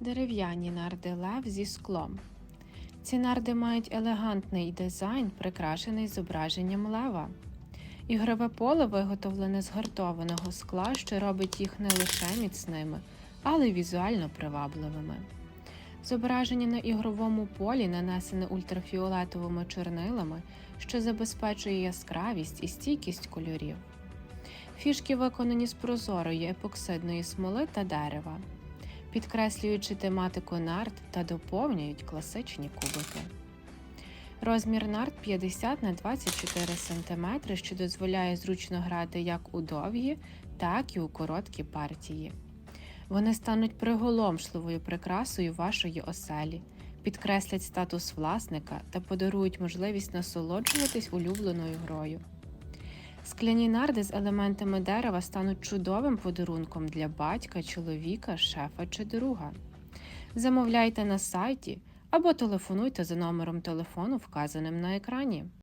Дерев'яні нарди лев зі склом. Ці нарди мають елегантний дизайн, прикрашений зображенням лева. Ігрове поле виготовлене з гартованого скла, що робить їх не лише міцними, але й візуально привабливими. Зображення на ігровому полі нанесене ультрафіолетовими чорнилами, що забезпечує яскравість і стійкість кольорів. Фішки виконані з прозорої епоксидної смоли та дерева, підкреслюючи тематику нарт та доповнюють класичні кубики. Розмір нарт 50 на 24 см, що дозволяє зручно грати як у довгі, так і у короткі партії. Вони стануть приголомшливою прикрасою вашої оселі, підкреслять статус власника та подарують можливість насолоджуватись улюбленою грою. Скляні нарди з елементами дерева стануть чудовим подарунком для батька, чоловіка, шефа чи друга. Замовляйте на сайті або телефонуйте за номером телефону, вказаним на екрані.